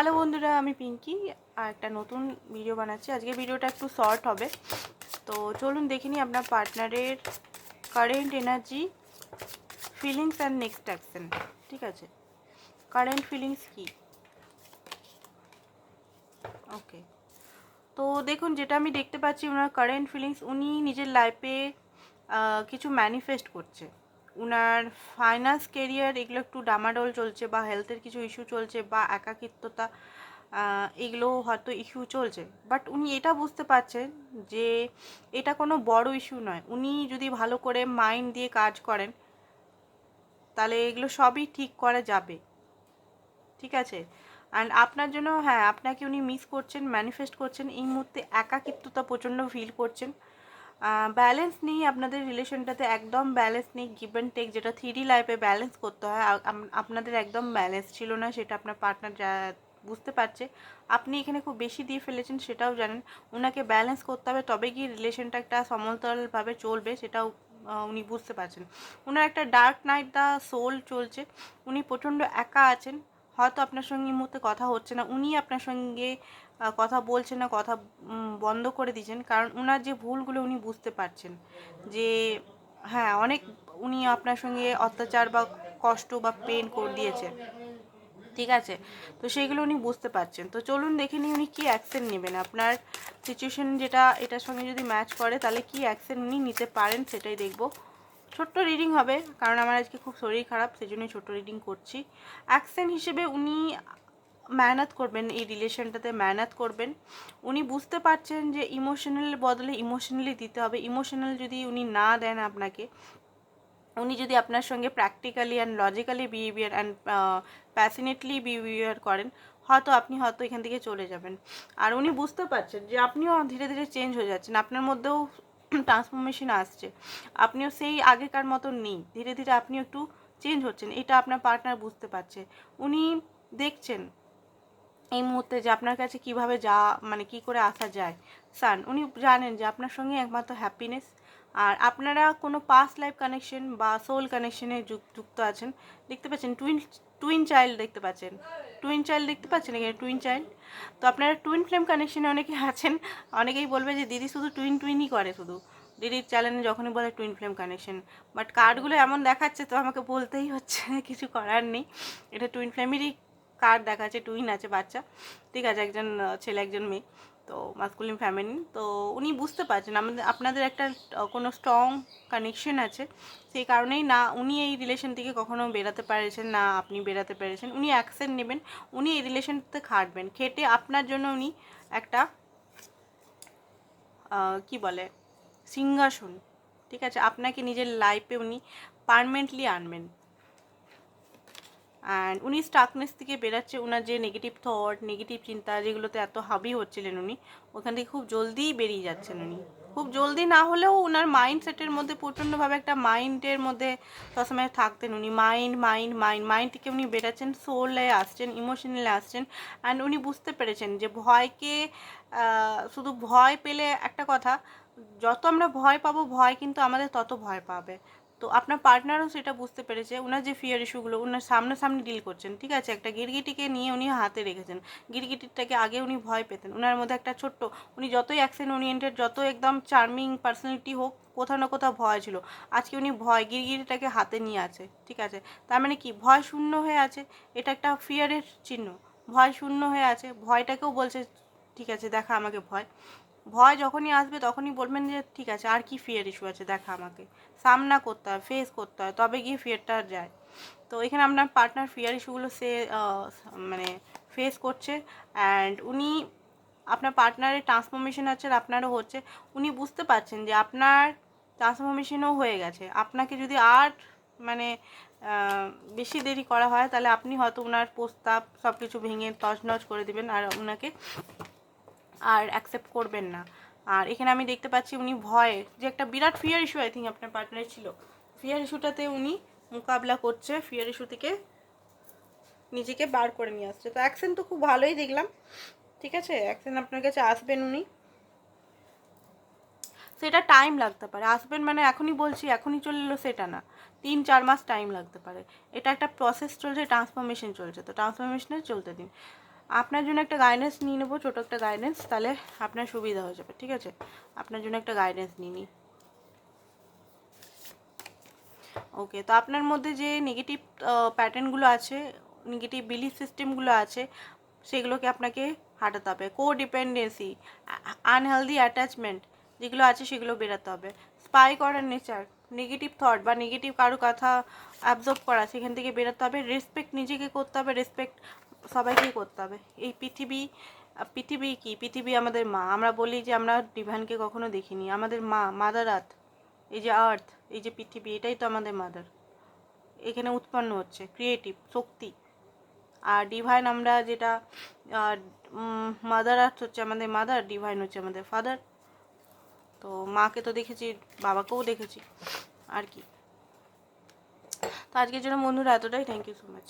Hello বন্ধুরা, আমি পিঙ্কি, আর একটা নতুন ভিডিও বানাচ্ছি। আজকে ভিডিওটা একটু শর্ট হবে। তো চলুন দেখে নিই আপনার পার্টনারের current energy feelings and next action ঠিক আছে? কারেন্ট ফিলিংস কি? ওকে তো দেখুন, যেটা আমি দেখতে পাচ্ছি, ওনার কারেন্ট ফিলিংস উনি নিজের লাইফে কিছু ম্যানিফেস্ট করছে। উনার ফাইন্যান্স কেরিয়ার এগুলো একটু ডামাডোল চলছে বা হেলথের কিছু ইস্যু চলছে বা একাকিত্বতা এগুলো হয়তো ইস্যু চলছে। বাট উনি এটা বুঝতে পারছেন যে এটা কোনো বড় ইস্যু নয়। উনি যদি ভালো করে মাইন্ড দিয়ে কাজ করেন, তাহলে এগুলো সবই ঠিক করা যাবে। ঠিক আছে? অ্যান্ড আপনার জন্য হ্যাঁ আপনাকে উনি মিস করছেন ম্যানিফেস্ট করছেন। এই মুহূর্তে একাকিত্বতা প্রচণ্ড ফিল করছেন। ব্যালেন্স নেই আপনাদের রিলেশনটাতে একদম ব্যালেন্স নেই গিভ অ্যান্ড টেক যেটা থ্রি লাইফে ব্যালেন্স করতে হয় আপনাদের একদম ব্যালেন্স ছিল না সেটা আপনার পার্টনার যা বুঝতে পারছে। আপনি এখানে খুব বেশি দিয়ে ফেলেছেন সেটাও জানেন। ওনাকে ব্যালেন্স করতে হবে, তবে গিয়ে রিলেশনটা একটা সমতলভাবে চলবে সেটাও উনি বুঝতে পারছেন। ওনার একটা ডার্ক নাইট দ্য সোল চলছে। উনি প্রচণ্ড একা আছেন। হয়তো আপনার সঙ্গে মুহূর্তে কথা হচ্ছে না। উনি আপনার সঙ্গে কথা বলছেন না, কথা বন্ধ করে দিয়েছেন। কারণ ওনার যে ভুলগুলো উনি বুঝতে পারছেন। যে হ্যাঁ অনেক উনি আপনার সঙ্গে অত্যাচার বা কষ্ট বা পেন করে দিয়েছে ঠিক আছে? তো সেইগুলো উনি বুঝতে পারছেন। তো চলুন দেখে নিই উনি কী অ্যাকশন নেবেন। আপনার সিচুয়েশন যেটা, এটার সঙ্গে যদি ম্যাচ করে, তাহলে কী অ্যাকশন উনি নিতে পারেন সেটাই দেখব। ছোট্ট রিডিং হবে, কারণ আমার আজকে খুব শরীর খারাপ সেই জন্যই ছোট্ট রিডিং করছি। অ্যাকশন হিসেবে উনি মেহনত করবেন, এই রিলেশনটাতে মেহনত করবেন। উনি বুঝতে পারছেন যে ইমোশনাল বদলে ইমোশনালি দিতে হবে। ইমোশনাল যদি উনি না দেন আপনাকে, উনি যদি আপনার সঙ্গে practically and logically behaviour and passionately behaviour করেন, হয়তো আপনি হয়তো এখান থেকে চলে যাবেন। আর উনি বুঝতে পারছেন যে আপনিও ধীরে ধীরে চেঞ্জ হয়ে যাচ্ছেন। আপনার মধ্যেও ট্রান্সফরমেশন আসছে। আপনিও সেই আগেকার মতন নেই। ধীরে ধীরে আপনিও একটু চেঞ্জ হচ্ছেন। এটা আপনার পার্টনার বুঝতে পারছে। উনি দেখছেন এই মুহূর্তে যে আপনার কাছে কীভাবে যা মানে কি করে আসা যায়। সান উনি জানেন যে আপনার সঙ্গে একমাত্র হ্যাপিনেস আর আপনারা কোনো পাস্ট লাইফ কানেকশন বা সোল কানেকশনে যুক্ত আছেন, দেখতে পাচ্ছেন টুইন টুইন চাইল্ড দেখতে পাচ্ছেন। টুইন চাইল্ড দেখতে পাচ্ছেন এখানে টুইন চাইল্ড তো আপনারা টুইন ফ্লেম কানেকশনে অনেকে আছেন, অনেকেই বলবে যে দিদি শুধু টুইন টুইনই করে শুধু। দিদির চ্যানেলে যখনই বলে টুইন ফ্লেম কানেকশন বাট কার্ডগুলো এমন দেখাচ্ছে তো আমাকে বলতেই হচ্ছে, কিছু করার নেই। এটা টুইন ফ্লেমেরই কার্ড দেখাচ্ছে টুইন আছে বাচ্চা। ঠিক আছে, একজন, ছেলে, একজন মেয়ে। তো মাস্কুলিন ফ্যামিলি তো উনি বুঝতে পারছেন, আমাদের, আপনাদের একটা কোনো স্ট্রং কানেকশন আছে, সেই কারণেই না, উনি এই রিলেশন থেকে কখনো বেরাতে পেরেছেন না, আপনি বেরাতে পেরেছেন, উনি অ্যাকশন নেবেন, উনি এই রিলেশনটাতে খাটবেন, খেটে আপনার জন্য উনি একটা কি বলে, সিংহাসন, ঠিক আছে, আপনাকে নিজের লাইফে উনি পারমানেন্টলি আনবেন। অ্যান্ড উনি স্টাকনেস থেকে বেরাচ্ছে ওনার যে নেগেটিভ থট নেগেটিভ চিন্তা যেগুলোতে এত হাবি হচ্ছিলেন উনি, ওখান থেকে খুব জলদিই বেরিয়ে যাচ্ছেন উনি। খুব জলদি না হলেও ওনার মাইন্ড সেটের মধ্যে প্রচণ্ডভাবে একটা মাইন্ডের মধ্যে সবসময় থাকতেন উনি। মাইন্ড মাইন্ড মাইন্ড মাইন্ড থেকে উনি বেরাচ্ছেন সোলে আসছেন ইমোশনালে আসছেন। অ্যান্ড উনি বুঝতে পেরেছেন যে ভয়কে শুধু ভয় পেলে একটা কথা, যত আমরা ভয় পাবো, ভয় কিন্তু আমাদের তত ভয় পাবে। তো আপনার পার্টনারও সেটা বুঝতে পেরেছে। ওনার যে ফিয়ার ইস্যুগুলো ওনার সামনাসামনি ডিল করছেন, ঠিক আছে? একটা গিরগিটিকে নিয়ে উনি হাতে রেখেছেন। গিরগিটিটাকে আগে উনি ভয় পেতেন। ওনার মধ্যে একটা ছোট্ট, উনি যতই অ্যাকশন ওরিয়েন্টেড যত একদম চার্মিং পার্সোনালিটি হোক, কোথাও না কোথাও ভয় ছিল। আজকে উনি ভয়, গিরগিটিটাকে হাতে নিয়ে আছে, ঠিক আছে? তার মানে কি? ভয় শূন্য হয়ে আছে, এটা একটা ফিয়ারের চিহ্ন। ভয় শূন্য হয়ে আছে, ভয়টাকেও বলছে, ঠিক আছে, দেখা আমাকে ভয়। ভয় যখনই আসবে তখনই বলবেন যে, ঠিক আছে, আর কি ফিয়ার ইস্যু আছে? দেখা আমাকে। সামনা করতে হয় ফেস করতে হয়, তবে গিয়ে ফিয়ারটা যায়। তো এখানে আপনার পার্টনার ফিয়ার ইস্যুগুলো সে মানে ফেস করছে অ্যান্ড উনি আপনার পার্টনারের ট্রান্সফরমেশন আছে আপনারও হচ্ছে। উনি বুঝতে পারছেন যে আপনার ট্রান্সফরমেশনও হয়ে গেছে। আপনাকে যদি আর মানে বেশি দেরি করা হয়, তাহলে আপনি হয়তো ওনার প্রস্তাব সব কিছু ভেঙে তছনছ করে দেবেন আর ওনাকে আর অ্যাকসেপ্ট করবেন না। আর এখানে আমি দেখতে পাচ্ছি উনি ভয়ে, যে একটা বিরাট ফিয়ার ইস্যু আই থিঙ্ক আপনার পার্টনারের ছিল। ফিয়ার ইস্যুটাতে উনি মোকাবলা করছে ফিয়ার ইস্যু থেকে নিজেকে বার করে নিয়ে আসছে। তো অ্যাকশন তো খুব ভালোই দেখলাম, ঠিক আছে? অ্যাকশন আপনার কাছে আসবেন উনি। সেটা টাইম লাগতে পারে। আসবেন মানে এখনই বলছি, এখনই চলে এলো সেটা না। তিন, চার মাস টাইম লাগতে পারে। এটা একটা প্রসেস চলছে ট্রান্সফরমেশন চলছে। তো ট্রান্সফরমেশনে চলতে দিন। আপনার জন্য একটা গাইডেন্স নিয়ে নেব, ছোটো একটা গাইডেন্স তাহলে আপনার সুবিধা হয়ে যাবে, ঠিক আছে? আপনার জন্য একটা গাইডেন্স নিয়ে নিই। ওকে তো আপনার মধ্যে যে নেগেটিভ প্যাটার্নগুলো আছে নেগেটিভ বিলিফ সিস্টেমগুলো আছে, সেগুলোকে আপনাকে হাঁটাতে হবে। কো ডিপেন্ডেন্সি আনহেলদি অ্যাটাচমেন্ট যেগুলো আছে, সেগুলো বেরাতে হবে। স্পাই করার নেচার নেগেটিভ থট বা নেগেটিভ কারও কথা অ্যাবজর্ব করা, সেখান থেকে বেরোতে হবে। রেসপেক্ট নিজেকে করতে হবে রেসপেক্ট সবাইকেই করতে হবে। এই পৃথিবী পৃথিবী কি? পৃথিবী আমাদের মা। আমরা বলি যে আমরা ডিভাইনকে কখনো দেখিনি। আমাদের মা মাদার আর্থ এই যে আর্থ এই যে পৃথিবী, এটাই তো আমাদের মাদার এখানে উৎপন্ন হচ্ছে ক্রিয়েটিভ শক্তি। আর ডিভাইন আমরা যেটা মাদার আর্থ হচ্ছে আমাদের মাদার ডিভাইন হচ্ছে আমাদের ফাদার তো মাকে তো দেখেছি, বাবাকেও দেখেছি। আর কি? তো আজকের জন্য বন্ধুরা, এতটাই। Thank you so much